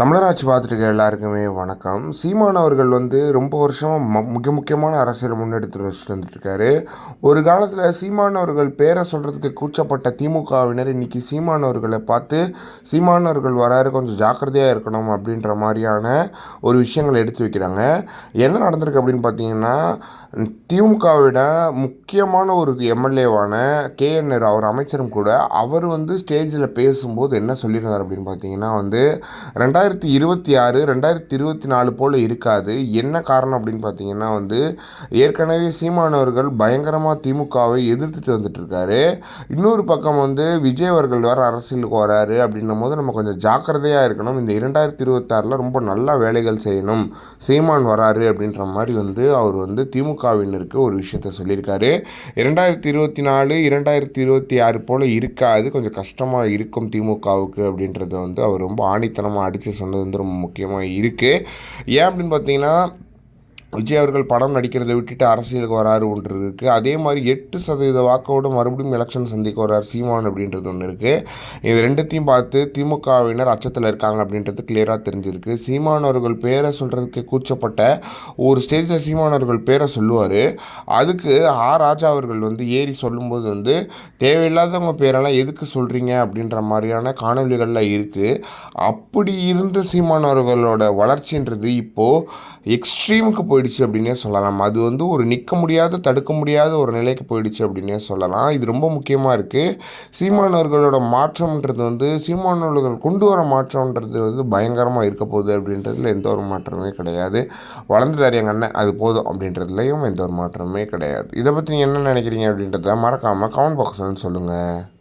தமிழராட்சி பார்த்துட்டு எல்லாருக்குமே வணக்கம். சீமான் அவர்கள் வந்து ரொம்ப வருஷமாக ம முக்கியமான அரசியலை முன்னெடுத்து வச்சுட்டு வந்துட்டுருக்காரு. ஒரு காலத்தில் சீமான் அவர்கள் பேரை சொல்கிறதுக்கு கூச்சப்பட்ட திமுகவினர் இன்றைக்கி சீமான் அவர்களை பார்த்து சீமான் அவர்கள் வராரு கொஞ்சம் ஜாக்கிரதையாக இருக்கணும் அப்படின்ற மாதிரியான ஒரு விஷயங்களை எடுத்து வைக்கிறாங்க. என்ன நடந்திருக்கு அப்படின்னு பார்த்தீங்கன்னா திமுகவிட முக்கியமான ஒரு எம்எல்ஏவான கேஎன்ஆர் அவர் அமைச்சரும் கூட அவர் வந்து ஸ்டேஜில் பேசும்போது என்ன சொல்லியிருந்தார் அப்படின்னு பார்த்தீங்கன்னா வந்து ரெண்டாயிரத்தி இருபத்தி ஆறு ரெண்டாயிரத்தி இருபத்தி நாலு போல் இருக்காது. என்ன காரணம் அப்படின்னு பார்த்தீங்கன்னா வந்து ஏற்கனவே சீமானவர்கள் பயங்கரமாக திமுகவை எதிர்த்துட்டு வந்துட்டுருக்காரு. இன்னொரு பக்கம் வந்து விஜய் அவர்கள் வேறு அரசியலுக்கு வராரு அப்படின்னும் போது நம்ம கொஞ்சம் ஜாக்கிரதையாக இருக்கணும். இந்த இரண்டாயிரத்தி இருபத்தாறில் ரொம்ப நல்லா வேலைகள் செய்யணும். சீமான் வராரு அப்படின்ற மாதிரி வந்து அவர் வந்து திமுகவினருக்கு ஒரு விஷயத்த சொல்லியிருக்காரு. இரண்டாயிரத்தி இருபத்தி நாலு இரண்டாயிரத்தி இருபத்தி ஆறு போல் இருக்காது. கொஞ்சம் கஷ்டமாக இருக்கும் திமுகவுக்கு அப்படின்றத வந்து அவர் ரொம்ப ஆணித்தனமாக அடித்து சொன்னது வந்து ரொம்ப முக்கியமாக இருக்குது ஏன் அப்படின்னு பார்த்தீங்கன்னா விஜய் அவர்கள் படம் நடிக்கிறதை விட்டுட்டு அரசியலுக்கு வராரு ஒன்று இருக்குது அதே மாதிரி எட்டு சதவீத வாக்கோடு மறுபடியும் எலெக்ஷன் சந்திக்க வரார் சீமான் அப்படின்றது ஒன்று இருக்குது இது ரெண்டுத்தையும் பார்த்து திமுகவினர் அச்சத்தில் இருக்காங்க அப்படின்றது கிளியராக தெரிஞ்சிருக்கு. சீமான் அவர்கள் பேரை சொல்கிறதுக்கு கூச்சப்பட்ட ஒரு ஸ்டேஜில் சீமான் அவர்கள் பேரை சொல்லுவார். அதுக்கு ஆ ராஜா அவர்கள் வந்து ஏறி சொல்லும்போது வந்து தேவையில்லாதவங்க பேரெல்லாம் எதுக்கு சொல்கிறீங்க அப்படின்ற மாதிரியான காணொலிகள்லாம் இருக்குது அப்படி இருந்த சீமான் அவர்களோட வளர்ச்சின்றது இப்போது எக்ஸ்ட்ரீமுக்கு போயிடுச்சு. அப்படின்னே சொல்லலாம். அது வந்து ஒரு நிற்க முடியாத தடுக்க முடியாத ஒரு நிலைக்கு போயிடுச்சு அப்படின்னே சொல்லலாம். இது ரொம்ப முக்கியமாக இருக்குது சீமானவர்களோட மாற்றம்ன்றது வந்து சீமானவர்கள் கொண்டு வர மாற்றம்ன்றது வந்து பயங்கரமாக இருக்க போகுது அப்படின்றதுல எந்த ஒரு மாற்றமே கிடையாது. வளர்ந்துட்டார் எங்கள் அண்ணன் அது போதும் அப்படின்றதுலையும் எந்த ஒரு மாற்றமே கிடையாது. இதை பற்றி நீங்கள் என்ன நினைக்கிறீங்க அப்படின்றத மறக்காமல் கமெண்ட் பாக்ஸில் சொல்லுங்கள்